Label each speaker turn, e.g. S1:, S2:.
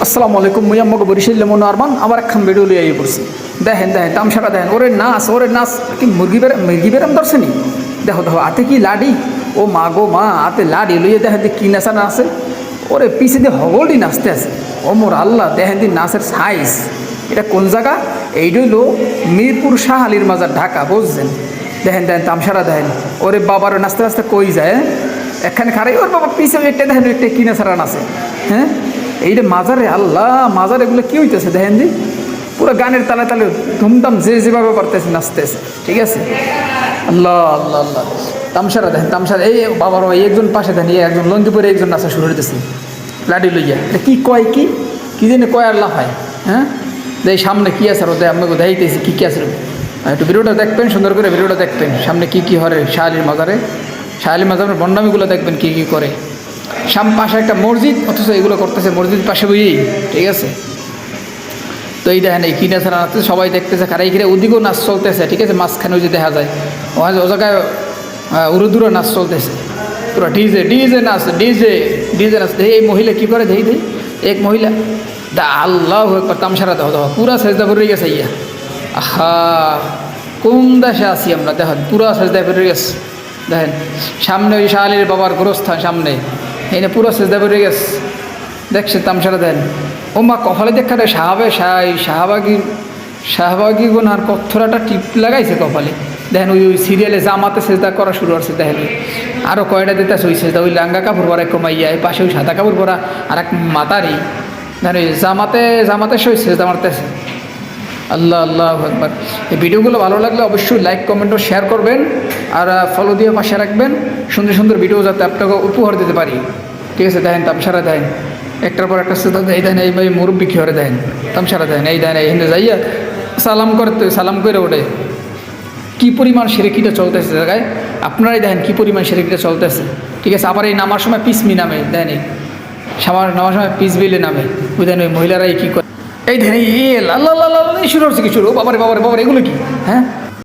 S1: আসসালামু আলাইকুম মুই আমাকে বরিশাল মনো আরমান, আমার একখান ভিডিও লিয়ে আই পড়ছি। দেখেন দেখেন তামসাটা দেখেন, ওরে নাচ ওরে নাচ কি মুরগি বের মুরগি বেরাম ধরছেনি দেখো দেখো, হাতে কি লাডি? ও মা গো মা আতে লাডি লইয়ে দেখেন কি নাচা না আছে ওরে পিছে দিয়ে হগলটি নাচতে আছে। ও মোর আল্লাহ, দেখেন দি নাচের সাইজ এটা কোন জায়গা? এইটা হইল মিরপুর শাহ আলীর মাজার ঢাকা, বুঝছেন? দেখেন দেখেন তামসারা দেখেন। ওরে বাবার, নাচতে নাচতে কই যায় হ্যাঁ? এখানে খারাই ওর বাবা পিছে একটা দেখেন একটা কিনা ছাড়া নাচে হ্যাঁ? এইটা মাজারে, আল্লাহ, মাজার এগুলো কি হইতেছে দেখেন দি পুরো গানের তালে তালে ধুমধাম যে যেভাবে পারতেছে, নাচতেছে, ঠিক আছে? আল্লাহ আল্লাহ আল্লাহ। তামসারা দেখেন, তামসারা, এই বাবার এই একজন পাশে দেন একজন লঙ্গি পরে একজন নাচা শুরু হইতেছে লাডি লইয়া। এটা কি কয় কি? কি জানি কয় আল্লাহ হয় হ্যাঁ? এই সামনে কি আছে ওদের আপনাকে দেখাইতেছি কী কী আছে একটু ভিডিওটা দেখবেন, সুন্দর করে ভিডিওটা দেখবেন, সামনে কি কি হরে শাহালির মাজারে। শাহালি মাজারের বন্ডামিগুলো দেখবেন কী কী করে। সাম, পাশে একটা মসজিদ, অথচ এগুলো করতেছে মসজিদ পাশে বুঝি ঠিক আছে? তো এই দেখেন, এই কিনা ছাড়া নাচতেছে সবাই দেখতেছে কারা এইখানে ওদিকেও নাচ চলতেছে, ঠিক আছে? মাঝখানে যে দেখা যায়, ওখানে ও জায়গায় উরুদুরো নাচ চলতেছে। পুরো ডিজে ডিজে নাচ, ডিজে ডিজে নাচ। দেখি, এই মহিলা কী করে? দেখি দেখি, এক মহিলা, দা আল্লাহ একবার তামসারা দেওয়া দেওয়া পুরা সেজদা ভরে গেছে ইয়া। আহা, কোন দেশে আছি আমরা? দেখেন, পুরা সেজদা ভরে গেছে। দেখেন, সামনে ওই শাহালির বাবার গোরস্থান, সামনে। এনে পুরো সেজদা ভরে গেছে। দেখছে তামসারা দেন। ও মা, কপালে দেখা দেয় সাহাবে সাহাই শাহবাগি শাহবাগি গোনার কথরাটা টিপ লাগাইছে কপালে। দেখেন ওই ওই সিরিয়ালে জামাতে সেজদা করা শুরু করছে দেখেন। আরও কয়টা দিতেছে ওই সেজদা ওই লাঙ্গা কাপড় পরা কমাইয়া পাশে ওই সাদা কাপড় পরা আর এক মাতারি। দেখেন ওই জামাতে জামাতে সই সেজদা মারতেছে। আল্লাহ আল্লাহ একবার। এই ভিডিওগুলো ভালো লাগলে অবশ্যই লাইক কমেন্ট ও শেয়ার করবেন আর ফলো দিয়ে পাশে রাখবেন। সুন্দর সুন্দর ভিডিও যাতে আপনাকে উপহার দিতে পারি। ঠিক আছে, দেখেন, তামসারা দেন একটার পর একটা এই দেন এই ভাই মুরব্বী হরে দেন তামসারা দেন এই দেন এই হিন্দে যাইয়া সালাম করতে, সালাম করে ওঠে। কি পরিমাণ সেরেকিটা চলতেছে জায়গায়? আপনারাই দেখেন কি পরিমাণ সেরেকিটা চলতেছে। ঠিক আছে, আবার এই নামার সময় পিসমি নামে এই। সামার নামার সময় পিস বিলে নামে। দেন ওই মহিলারাই কী করে এই দেখেন এই শুরু হচ্ছে কি শুরু? বাবারে বাবারে বাবার এগুলো কি? হ্যাঁ?